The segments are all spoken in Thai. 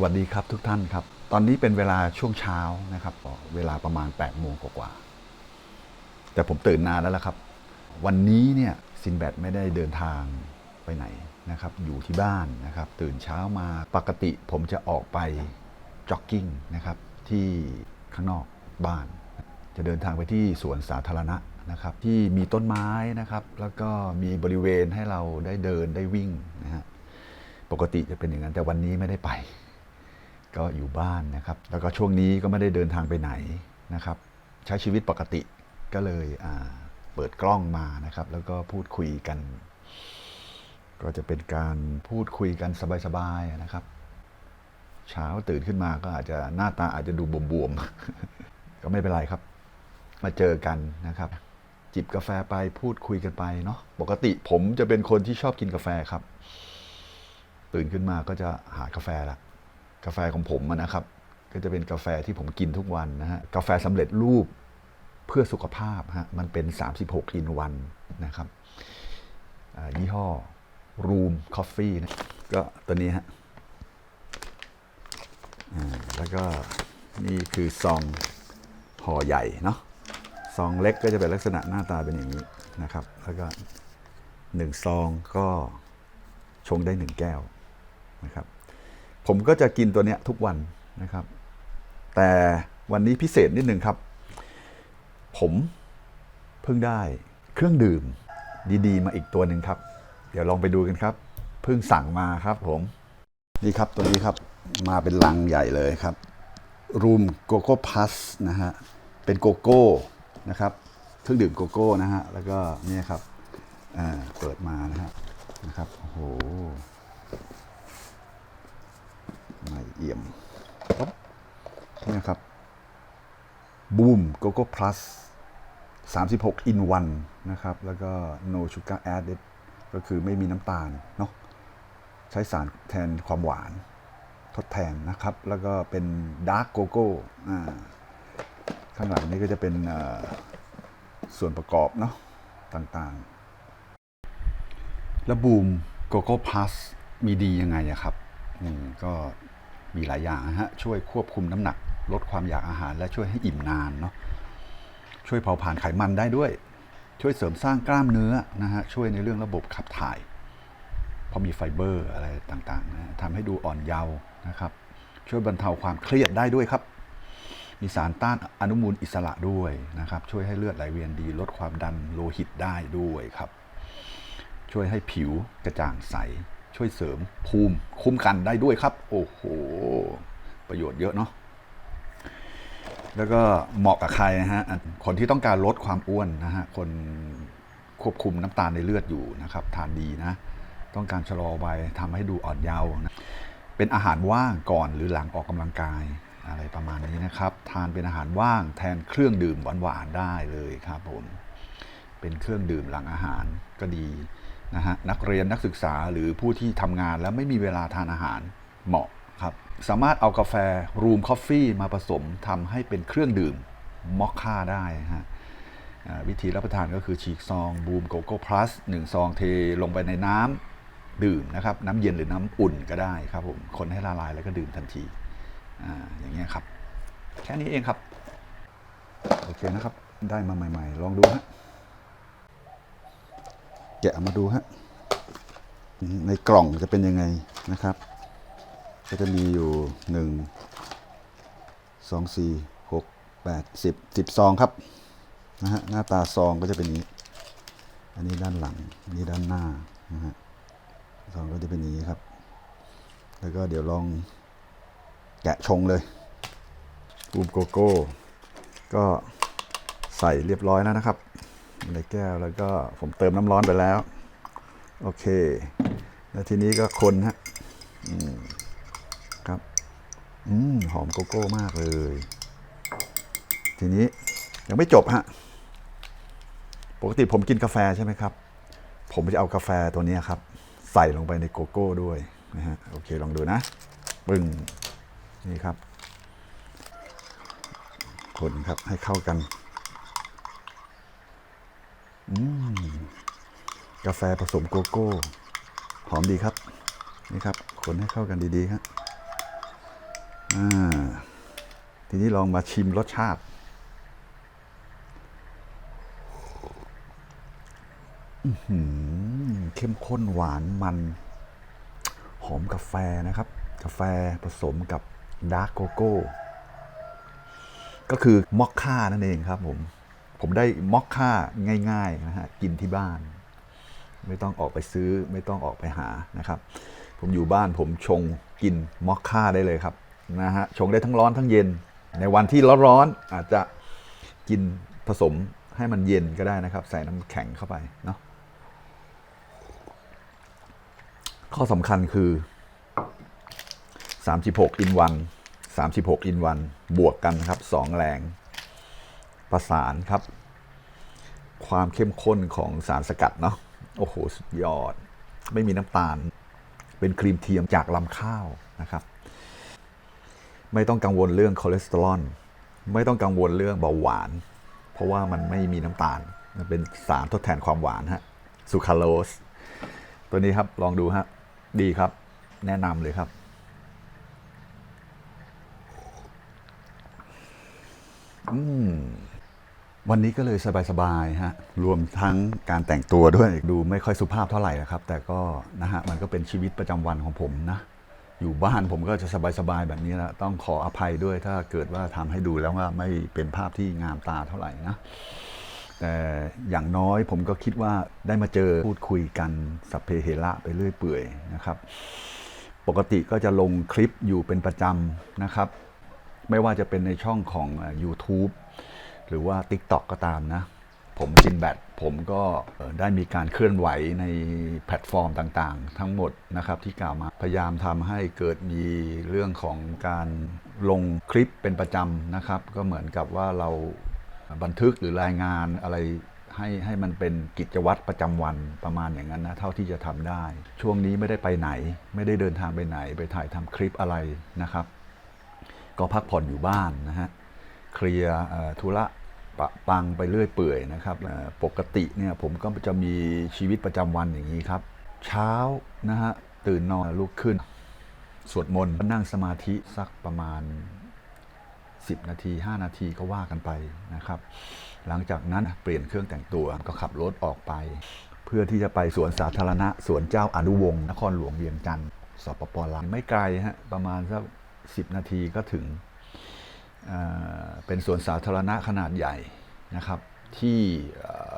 สวัสดีครับทุกท่านครับ ตอนนี้เป็นเวลาช่วงเช้านะครับ เวลาประมาณ8ปดโมงกว่าๆแต่ผมตื่นนานแล้วละครับ วันนี้เนี่ยซินแบดไม่ได้เดินทางไปไหนนะครับ อยู่ที่บ้านนะครับ ตื่นเช้ามาปกติผมจะออกไปจ็อกกิ้งนะครับ ที่ข้างนอกบ้าน จะเดินทางไปที่สวนสาธารณะนะครับ ที่มีต้นไม้นะครับ แล้วก็มีบริเวณให้เราได้เดินได้วิ่งนะฮะปกติจะเป็นอย่างนั้นแต่วันนี้ไม่ได้ไป ก็อยู่บ้านนะครับ แล้วก็ช่วงนี้ก็ไม่ได้เดินทางไปไหนนะครับ ใช้ชีวิตปกติก็เลยเปิดกล้องมานะครับ แล้วก็พูดคุยกัน ก็จะเป็นการพูดคุยกันสบายๆนะครับ เช้าตื่นขึ้นมาก็อาจจะหน้าตาอาจจะดูบวมๆ ก็ไม่เป็นไรครับ มาเจอกันนะครับ จิบกาแฟไปพูดคุยกันไปเนาะปกติผมจะเป็นคนที่ชอบกินกาแฟครับ ตื่นขึ้นมาก็จะหากาแฟละ กาแฟของผมนะครับ ก็จะเป็นกาแฟที่ผมกินทุกวันนะฮะกาแฟสำเร็จรูปเพื่อสุขภาพฮะมันเป็น 36 อินวันนะครับยี่ห้อ Room Coffee นะก็ตัวนี้ฮะแล้วก็นี่คือซองห่อใหญ่เนาะซองเล็กก็จะเป็นลักษณะหน้าตาเป็นอย่างนี้นะครับ แล้วก็หนึ่งซองก็ชงได้หนึ่งแก้วนะครับ ผมก็จะกินตัวเนี้ยทุกวันนะครับ แต่วันนี้พิเศษนิดหนึ่งครับ ผมเพิ่งได้เครื่องดื่มดีๆ มาอีกตัวหนึ่งครับ เดี๋ยวลองไปดูกันครับ เพิ่งสั่งมาครับผมนี่ครับตัวนี้ครับมาเป็นลังใหญ่เลยครับรูมโกโก้พัสนะฮะเป็นโกโก้นะครับเครื่องดื่มโกโก้นะฮะแล้วก็เนี่ยครับอ่าเปิดมานะฮะนะครับโอ้โห เอี่ยมนี่นะครับบูมโกโก้พลัส36 in 1นะครับ แล้วก็ no sugar added ก็คือไม่มีน้ำตาลเนาะใช้สารแทนความหวานทดแทนนะครับ แล้วก็เป็นดาร์กโกโก้ข้างหลังนี้ก็จะเป็นส่วนประกอบเนาะต่างๆ แล้วบูมโกโก้พลัสมีดียังไงอะครับอืมก็ มีหลายอย่างนะฮะช่วยควบคุมน้ำหนัก ลดความอยากอาหาร และช่วยให้อิ่มนานเนาะช่วยเผาผลาญไขมันได้ด้วย ช่วยเสริมสร้างกล้ามเนื้อนะฮะช่วยในเรื่องระบบขับถ่ายเพราะมีไฟเบอร์อะไรต่างๆนะทำให้ดูอ่อนเยาว์นะครับ ช่วยบรรเทาความเครียดได้ด้วยครับ มีสารต้านอนุมูลอิสระด้วยนะครับ ช่วยให้เลือดไหลเวียนดี ลดความดันโลหิตได้ด้วยครับ ช่วยให้ผิวกระจ่างใส ช่วยเสริมภูมิคุ้มกันได้ด้วยครับ โอ้โห ประโยชน์เยอะเนาะแล้วก็เหมาะกับใครนะฮะคนที่ต้องการลดความอ้วนนะฮะคนควบคุมน้ำตาลในเลือดอยู่นะครับ ทานดีนะ ต้องการชะลอวัยทำให้ดูอ่อนเยาว์นะเป็นอาหารว่างก่อนหรือหลังออกกำลังกายอะไรประมาณนี้นะครับ ทานเป็นอาหารว่างแทนเครื่องดื่มหวานๆได้เลยครับผมเป็นเครื่องดื่มหลังอาหารก็ดี นะฮะนักเรียนนักศึกษาหรือผู้ที่ทำงานแล้วไม่มีเวลาทานอาหารเหมาะครับ สามารถเอากาแฟรูมคอฟฟี่มาผสมทำให้เป็นเครื่องดื่มมอคค่าได้ฮะวิธีรับประทานก็คือฉีกซองบูมโกโก้พลัสหนึ่งซองเทลงไปในน้ำดื่มนะครับ น้ำเย็นหรือน้ำอุ่นก็ได้ครับผมคนให้ละลายแล้วก็ดื่มทันทีอาอย่างเงี้ยครับ แค่นี้เองครับ โอเคนะครับ ได้มาใหม่ ๆ ลองดูฮะ แกะมาดูฮะในกล่องจะเป็นยังไงนะครับ ก็จะมีอยู่หนึ่งสองสี่หกแปดสิบสิบซองครับนะฮะหน้าตาซองก็จะเป็นนี้ อันนี้ด้านหลังอันนี้ด้านหน้านะฮะซองก็จะเป็นอย่างนี้ครับ แล้วก็เดี๋ยวลองแกะชงเลยบูมโกโก้ ก็ใส่เรียบร้อยแล้วนะครับ ในแก้วแล้วก็ผมเติมน้ำร้อนไปแล้ว โอเค แล้วทีนี้ก็คนฮะครับอืมหอมโกโก้มากเลย ทีนี้ยังไม่จบฮะปกติผมกินกาแฟใช่ไหมครับ ผมจะเอากาแฟตัวนี้ครับ ใส่ลงไปในโกโก้ด้วยนะฮะโอเคลองดูนะปึ้งนี่ครับ คนครับให้เข้ากัน กาแฟผสมโกโก้ หอมดีครับ นี่ครับ คนให้เข้ากันดีๆครับทีนี้ลองมาชิมรสชาติ เข้มข้นหวานมัน หอมกาแฟนะครับ กาแฟผสมกับดาร์กโกโก้ ก็คือมอคค่านั่นเองครับผม ผมได้มอคค่าง่ายๆนะฮะกินที่บ้าน ไม่ต้องออกไปซื้อไม่ต้องออกไปหานะครับ ผมอยู่บ้านผมชงกินมอคค่าได้เลยครับนะฮะชงได้ทั้งร้อนทั้งเย็น ในวันที่ร้อนๆอาจจะกินผสมให้มันเย็นก็ได้นะครับ ใส่น้ำแข็งเข้าไปเนาะข้อสำคัญคือ 36อินวัน36อินวันบวกกันครับ 2 แรง ประสานครับ ความเข้มข้นของสารสกัดเนาะโอ้โห สุดยอด ไม่มีน้ำตาล เป็นครีมเทียมจากลำข้าวนะครับ ไม่ต้องกังวลเรื่องคอเลสเตอรอลไม่ต้องกังวลเรื่องเบาหวาน เพราะว่ามันไม่มีน้ำตาล มันเป็นสารทดแทนความหวานฮะซูคราโลส ตัวนี้ครับลองดูฮะดีครับ แนะนำเลยครับอืม วันนี้ก็เลยสบายๆฮะรวมทั้งการแต่งตัวด้วยดูไม่ค่อยสุภาพเท่าไหร่นะครับ แต่ก็นะฮะมันก็เป็นชีวิตประจำวันของผมนะอยู่บ้านผมก็จะสบายๆแบบนี้แล้วต้องขออภัยด้วยถ้าเกิดว่าทำให้ดูแล้วว่าไม่เป็นภาพที่งามตาเท่าไหร่นะแต่อย่างน้อยผมก็คิดว่าได้มาเจอพูดคุยกันสัพเพเหระไปเรื่อยเปื่อยนะครับ ปกติก็จะลงคลิปอยู่เป็นประจำนะครับ ไม่ว่าจะเป็นในช่องของ YouTube หรือว่า TikTok ก็ตามนะ ผมจินแบตผมก็ได้มีการเคลื่อนไหวในแพลตฟอร์มต่างๆ ทั้งหมดนะครับที่กล่าวมาพยายามทำให้เกิดมีเรื่องของการลงคลิปเป็นประจำนะครับ ก็เหมือนกับว่าเราบันทึกหรือรายงานอะไรให้ให้มันเป็นกิจวัตรประจำวันประมาณอย่างนั้นนะเท่าที่จะทำได้ ช่วงนี้ไม่ได้ไปไหน ไม่ได้เดินทางไปไหน ไปถ่ายทำคลิปอะไรนะครับ ก็พักผ่อนอยู่บ้านนะฮะ เคลียร์ธุระปะปังไปเรื่อยเปื่อยนะครับปกติเนี่ยผมก็จะมีชีวิตประจำวันอย่างนี้ครับ เช้านะฮะตื่นนอนลุกขึ้น สวดมนต์นั่งสมาธิสักประมาณ 10 นาที 5 นาทีก็ว่ากันไปนะครับ หลังจากนั้นเปลี่ยนเครื่องแต่งตัวก็ขับรถออกไป เพื่อที่จะไปสวนสาธารณะ สวนเจ้าอนุวงศ์นครหลวงเวียงจันทร์สปปลาวไม่ไกลฮะประมาณสัก10 นาทีก็ถึง เป็นสวนสาธารณะขนาดใหญ่นะครับที่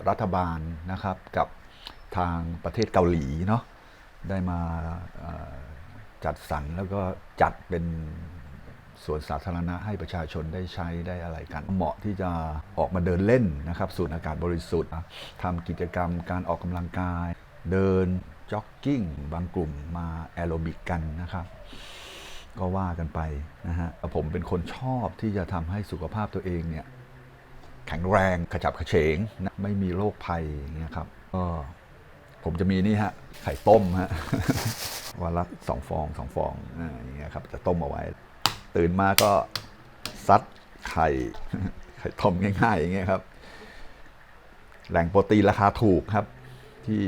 รัฐบาลนะครับกับทางประเทศเกาหลีเนาะได้มาจัดสรรแล้วก็จัดเป็นสวนสาธารณะให้ประชาชนได้ใช้ได้อะไรกัน เหมาะที่จะออกมาเดินเล่นนะครับสูดอากาศบริสุทธิ์ทำกิจกรรมการออกกำลังกาย เดินจ็อกกิ้ง บางกลุ่มมาแอโรบิกกันนะครับ ก็ว่ากันไปนะฮะผมเป็นคนชอบที่จะทำให้สุขภาพตัวเองเนี่ยแข็งแรงขจับขเฉงนะไม่มีโรคภัยอย่างเงี้ยครับก็ผมจะมีนี่ฮะไข่ต้มฮะวันละสองฟองสองฟองอ่าอย่างเงี้ยครับจะต้มเอาไว้ ตื่นมาก็ซัดไข่ไข่ต้มง่ายๆอย่างเงี้ยครับ แหล่งโปรตีนราคาถูกครับ ที่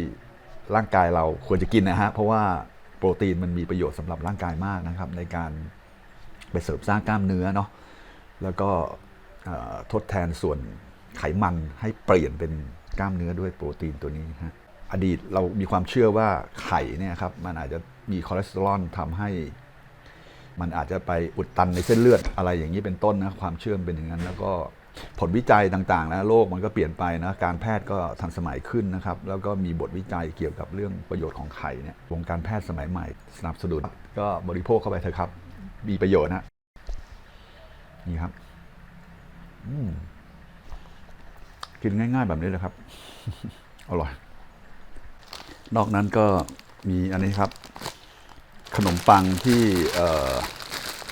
ร่างกายเราควรจะกินนะฮะเพราะว่า โปรตีนมันมีประโยชน์สำหรับร่างกายมากนะครับ ในการไปเสริมสร้างกล้ามเนื้อเนาะแล้วก็ทดแทนส่วนไขมันให้เปลี่ยนเป็นกล้ามเนื้อด้วยโปรตีนตัวนี้ฮะอดีตเรามีความเชื่อว่าไข่เนี่ยครับมันอาจจะมีคอเลสเตอรอลทำให้ มันอาจจะไปอุดตันในเส้นเลือดอะไรอย่างนี้เป็นต้นนะความเชื่อมเป็นอย่างนั้นแล้วก็ ผลวิจัยต่างๆนะโลกมันก็เปลี่ยนไปนะการแพทย์ก็ทันสมัยขึ้นนะครับ แล้วก็มีบทวิจัยเกี่ยวกับเรื่องประโยชน์ของไข่เนี่ยวงการแพทย์สมัยใหม่ สนับสนุนก็บริโภคเข้าไปเถอะครับ มีประโยชน์นะนี่ครับกินง่าย ๆ แบบนี้เลยครับอร่อย นอกนั้นก็มีอันนี้ครับ ขนมปังที่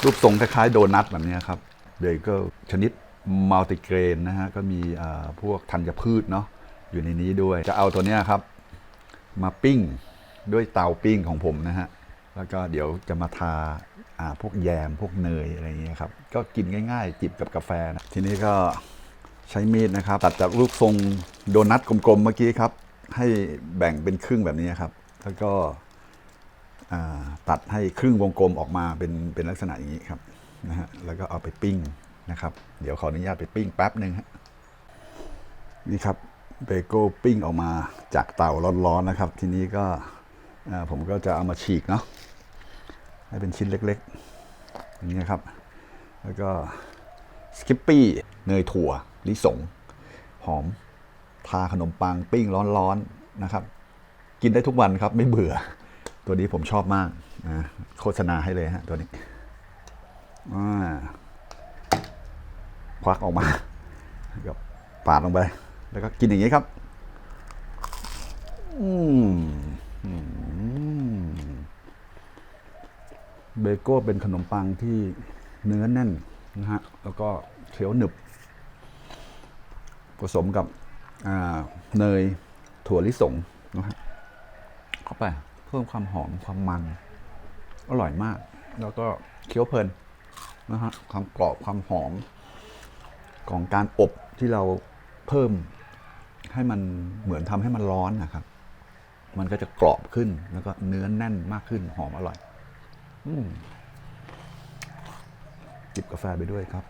รูปทรงคล้ายๆโดนัทแบบนี้ครับเบเกิลชนิด มัลติเกรนนะฮะก็มีพวกธัญพืชเนาะอยู่ในนี้ด้วย จะเอาตัวเนี้ยครับมาปิ้งด้วยเตาปิ้งของผมนะฮะแล้วก็เดี๋ยวจะมาทาาพวกแยมพวกเนยอะไรอย่างเงี้ยครับก็กินง่าย ๆ จิบกับกาแฟนะทีนี้ก็ใช้มีดนะครับ ตัดจากรูปทรงโดนัทกลมๆเมื่อกี้ครับ ให้แบ่งเป็นครึ่งแบบนี้ครับ แล้วก็ตัดให้ครึ่งวงกลมออกมาเป็นเป็นลักษณะอย่างนี้ครับนะฮะแล้วก็เอาไปปิ้ง นะครับ เดี๋ยวขออนุญาตไปปิ้งแป๊บหนึ่งฮะนี่ครับเบโก้ปิ้งออกมาจากเตาร้อนๆนะครับ ทีนี้ก็ผมก็จะเอามาฉีกเนาะให้เป็นชิ้นเล็กๆอย่างนี้ครับ แล้วก็สกิปปี้เนยถั่วลิสง หอม ทาขนมปังปิ้งร้อนๆนะครับ กินได้ทุกวันครับไม่เบื่อ ตัวนี้ผมชอบมากนะโฆษณาให้เลยฮะตัวนี้อ่า ควักออกมาก็ปาดลงไป แล้วก็กินอย่างนี้ครับ อืมเบโก้เป็นขนมปังที่เนื้อแน่นนะฮะ แล้วก็เคี้ยวหนึบ ผสมกับเนยถั่วลิสงนะฮะเข้าไปเพิ่มความหอมความมัน อร่อยมาก แล้วก็เคี้ยวเพลินนะฮะความกรอบความหอม ของการอบที่เราเพิ่มให้มันเหมือนทำให้มันร้อนนะครับ มันก็จะกรอบขึ้นแล้วก็เนื้อแน่นมากขึ้นหอมอร่อยอืจิบกาแฟไปด้วยครับ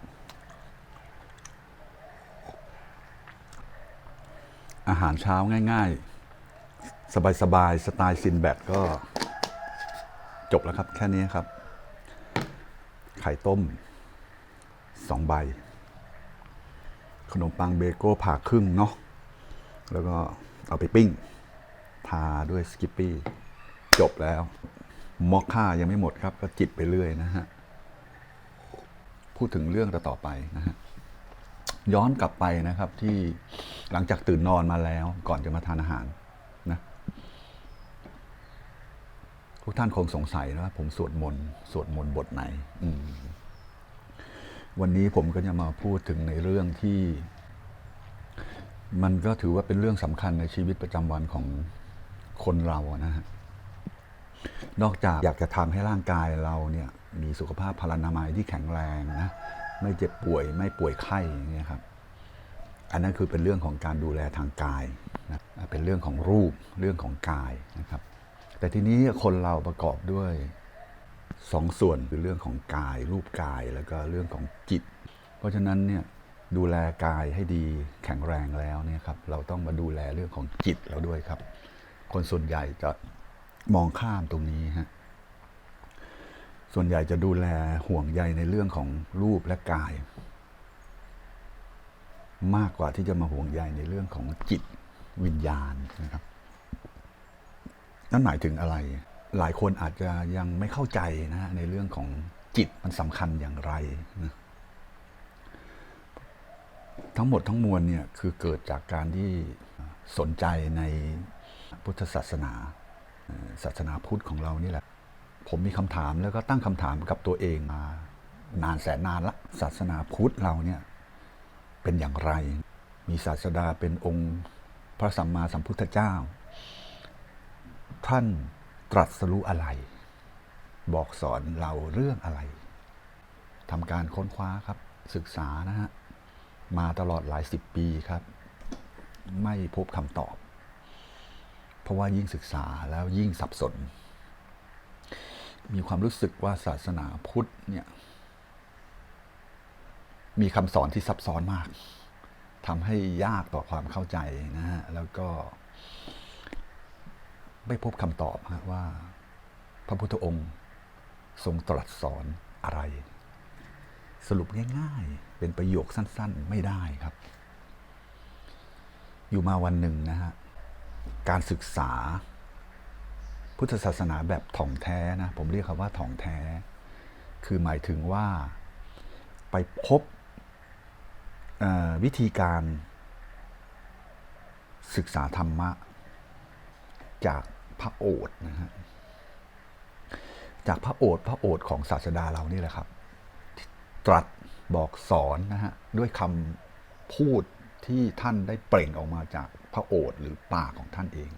อาหารเช้าง่าย ๆ สบายๆสไตล์ซินแบดก็ จบแล้วครับ แค่นี้ครับ ไข่ต้มสองใบ ขนมปังเบโก้ผ่าครึ่งเนาะแล้วก็เอาไปปิ้งทาด้วยสกิปปี้จบแล้วมอคค่ายังไม่หมดครับ ก็จิบไปเรื่อยนะฮะ พูดถึงเรื่องต่อไปนะฮะ ย้อนกลับไปนะครับที่หลังจากตื่นนอนมาแล้วก่อนจะมาทานอาหารนะ ทุกท่านคงสงสัยนะว่าผมสวดมนต์สวดมนต์บทไหน อืม วันนี้ผมก็จะมาพูดถึงในเรื่องที่ มันก็ถือว่าเป็นเรื่องสำคัญในชีวิตประจำวันของคนเรานะฮะนอกจากอยากจะทำให้ร่างกายเราเนี่ยมีสุขภาพพลานามัยที่แข็งแรงนะ ไม่เจ็บป่วยไม่ป่วยไข้เงี้ยครับ อันนั้นคือเป็นเรื่องของการดูแลทางกายนะเป็นเรื่องของรูปเรื่องของกายนะครับ แต่ทีนี้คนเราประกอบด้วย สองส่วนคือเรื่องของกาย รูปกายแล้วก็เรื่องของจิต เพราะฉะนั้นเนี่ยดูแลกายให้ดีแข็งแรงแล้วเนี่ยครับเราต้องมาดูแลเรื่องของจิตเราด้วยครับ คนส่วนใหญ่จะมองข้ามตรงนี้ฮะส่วนใหญ่จะดูแลห่วงใยในเรื่องของรูปและกาย มากกว่าที่จะมาห่วงใยในเรื่องของจิตวิญญาณนะครับ นั่นหมายถึงอะไร หลายคนอาจจะยังไม่เข้าใจนะฮะในเรื่องของจิตมันสำคัญอย่างไรนะทั้งหมดทั้งมวลเนี่ยคือเกิดจากการที่สนใจในพุทธศาสนา ศาสนาพุทธของเรานี่แหละ ผมมีคำถามแล้วก็ตั้งคำถามกับตัวเองมานานแสนนานละ ศาสนาพุทธเราเนี่ยเป็นอย่างไร มีศาสดาเป็นองค์พระสัมมาสัมพุทธเจ้า ท่าน ตรัสรู้อะไร บอกสอนเราเรื่องอะไรทำการค้นคว้าครับ ศึกษานะฮะ มาตลอดหลายสิบปีครับ ไม่พบคำตอบ เพราะว่ายิ่งศึกษาแล้วยิ่งสับสน มีความรู้สึกว่าศาสนาพุทธเนี่ย มีคำสอนที่ซับซ้อนมากทำให้ยากต่อความเข้าใจนะฮะ แล้วก็ ไม่พบคำตอบว่า พระพุทธองค์ทรงตรัสสอนอะไร สรุปง่ายๆ เป็นประโยคสั้นๆ ไม่ได้ครับ อยู่มาวันหนึ่งนะฮะ การศึกษา พุทธศาสนาแบบถ่องแท้นะ ผมเรียกคำว่าถ่องแท้ คือหมายถึงว่าไปพบวิธีการศึกษาธรรมะ จาก พระโอษฐ์นะฮะจากพระโอษฐ์พระโอษฐ์ของศาสดาเรานี่แหละครับ ตรัสบอกสอนนะฮะด้วยคำพูดที่ท่านได้เปล่งออกมาจากพระโอษฐ์หรือปากของท่านเอง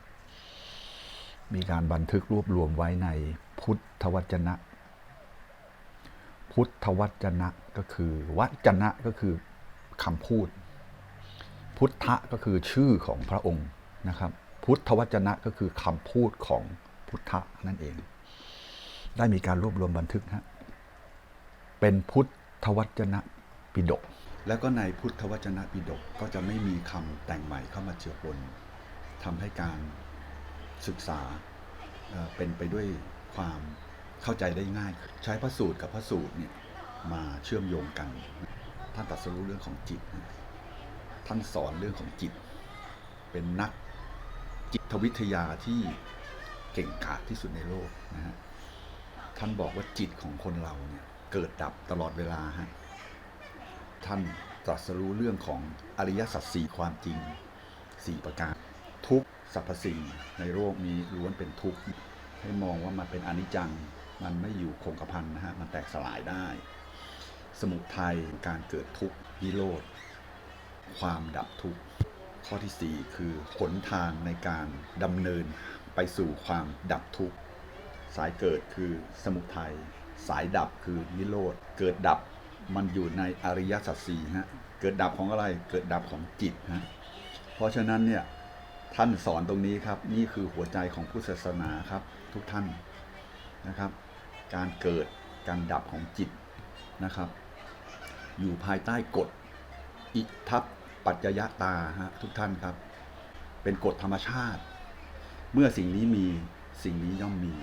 มีการบันทึกรวบรวมไว้ในพุทธวจนะ พุทธวจนะก็คือวจนะก็คือคำพูด พุทธะก็คือชื่อของพระองค์นะครับ พุทธวจนะก็คือคำพูดของพุทธะนั่นเอง ได้มีการรวบรวมบันทึกฮะเป็นพุทธวจนะปิฎกแล้วก็ในพุทธวจนะปิฎกก็จะไม่มีคำแต่งใหม่เข้ามาเจือปนทำให้การศึกษาเป็นไปด้วยความเข้าใจได้ง่าย ใช้พระสูตรกับพระสูตรเนี่ยมาเชื่อมโยงกัน ท่านตรัสรู้เรื่องของจิต ท่านสอนเรื่องของจิต เป็นนัก จิตวิทยาที่เก่งกาจที่สุดในโลกนะฮะท่านบอกว่าจิตของคนเราเนี่ยเกิดดับตลอดเวลาฮะท่านตรัสรู้เรื่องของอริยสัจสี่ความจริงสี่ประการ ทุกสรรพสิ่งในโลกนี้ล้วนเป็นทุกข์ให้มองว่ามันเป็นอนิจจัง มันไม่อยู่คงกระพันนะฮะมันแตกสลายได้ สมุทัยการเกิดทุกข์นิโรธความดับทุกข์ ข้อที่ 4 คือหนทางในการดำเนินไปสู่ความดับทุกข์ สายเกิดคือสมุทัย สายดับคือนิโรธ เกิดดับมันอยู่ในอริยสัจสี่ฮะ เกิดดับของอะไร เกิดดับของจิตฮะ เพราะฉะนั้นเนี่ยท่านสอนตรงนี้ครับ นี่คือหัวใจของพุทธศาสนาครับทุกท่านนะครับ การเกิดการดับของจิตนะครับ อยู่ภายใต้กฎอิทัป ปัจจยตาฮะทุกท่านครับ เป็นกฎธรรมชาติ เมื่อสิ่งนี้มีสิ่งนี้ย่อมมี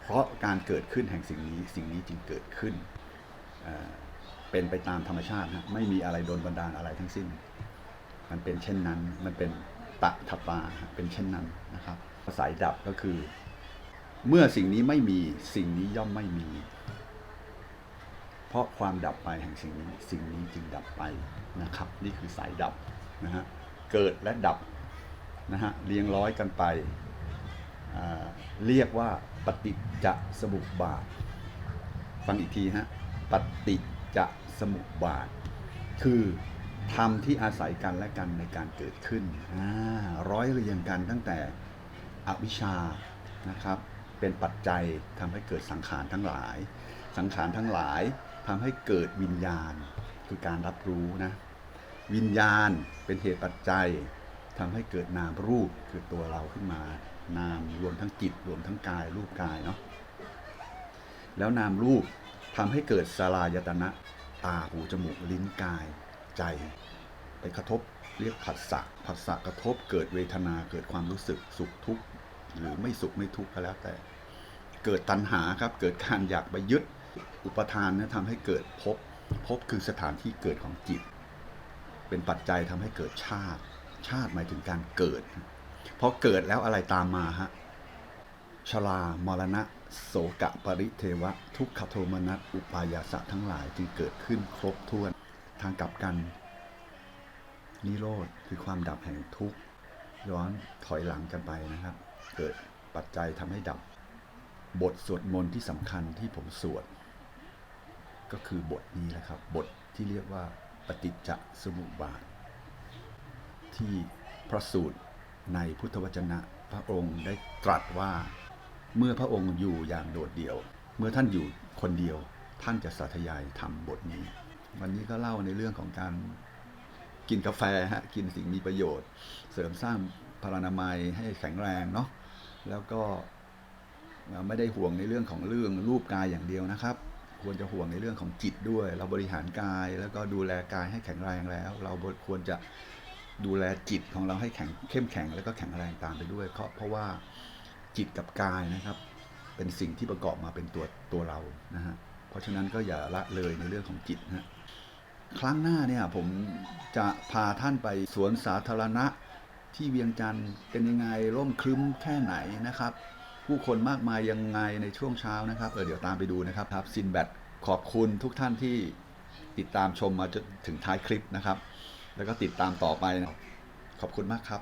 เพราะการเกิดขึ้นแห่งสิ่งนี้สิ่งนี้จึงเกิดขึ้น เป็นไปตามธรรมชาติฮะไม่มีอะไรโดนบันดาลอะไรทั้งสิ้น มันเป็นเช่นนั้นมันเป็นตะทปาเป็นเช่นนั้นนะครับสายดับก็คือ เมื่อสิ่งนี้ไม่มีสิ่งนี้ย่อมไม่มี ราะความดับไปแห่งสิ่งนี้สิ่งนี้จึงดับไปนะครับ นี่คือสายดับนะฮะเกิดและดับนะฮะเรียงร้อยกันไป เรียกว่าปฏิจจสมุปบาท ฟังอีกทีฮะปฏิจจสมุปบาท คือธรรมที่อาศัยกันและกันในการเกิดขึ้นร้อยเรียงกันตั้งแต่อวิชชานะครับ เป็นปัจจัยทำให้เกิดสังขารทั้งหลาย สังขารทั้งหลาย ทำให้เกิดวิญญาณคือการรับรู้นะ วิญญาณเป็นเหตุปัจจัยทำให้เกิดนามรูปคือตัวเราขึ้นมา นามรวมทั้งจิตรวมทั้งกายรูปกายเนาะแล้วนามรูปทำให้เกิดสลายตนะตาหูจมูกลิ้นกายใจ ไปกระทบเรียกผัสสะผัสสะกระทบเกิดเวทนาเกิดความรู้สึกสุขทุกข์หรือไม่สุขไม่ทุกข์ก็แล้วแต่ เกิดตัณหาครับเกิดการอยากไปยึด อุปทานนะทำให้เกิดภพภพคือสถานที่เกิดของจิต เป็นปัจจัยทำให้เกิดชาติ ชาติหมายถึงการเกิดพอเกิดแล้วอะไรตามมาฮะชรามรณะ โสกะปริเทวะ ทุกขโทมนัสอุปายาสะทั้งหลายจึงเกิดขึ้นครบถ้วนทางกลับกัน นิโรธคือความดับแห่งทุกข์ย้อนถอยหลังกันไปนะครับ เกิดปัจจัยทำให้ดับ บทสวดมนต์ที่สำคัญที่ผมสวด ก็คือบทนี้แหละครับ บทที่เรียกว่าปฏิจจสมุปบาท ที่พระสูตรในพุทธวจนะพระองค์ได้ตรัสว่าเมื่อพระองค์อยู่อย่างโดดเดี่ยว เมื่อท่านอยู่คนเดียวท่านจะสาธยายทำบทนี้ วันนี้ก็เล่าในเรื่องของการกินกาแฟฮะกินสิ่งมีประโยชน์ เสริมสร้างพลานามัยให้แข็งแรงเนาะแล้วก็ไม่ได้ห่วงในเรื่องของเรื่องรูปกายอย่างเดียวนะครับ ควรจะห่วงในเรื่องของจิตด้วย เราบริหารกายแล้วก็ดูแลกายให้แข็งแรงแล้ว เราควรจะดูแลจิตของเราให้แข็งเข้มแข็งแล้วก็แข็งแรงตามไปด้วยเพราะเพราะว่าจิตกับกายนะครับ เป็นสิ่งที่ประกอบมาเป็นตัวตัวเรานะฮะเพราะฉะนั้นก็อย่าละเลยในเรื่องของจิตนะฮะครั้งหน้าเนี่ยผมจะพาท่านไปสวนสาธารณะที่เวียงจันทร์เป็นยังไงร่มครึ้มแค่ไหนนะครับ ผู้คนมากมายยังไงในช่วงเช้านะครับ เออเดี๋ยวตามไปดูนะครับครับซินแบตขอบคุณทุกท่านที่ติดตามชมมาจนถึงท้ายคลิปนะครับ แล้วก็ติดตามต่อไปนะขอบคุณมากครับ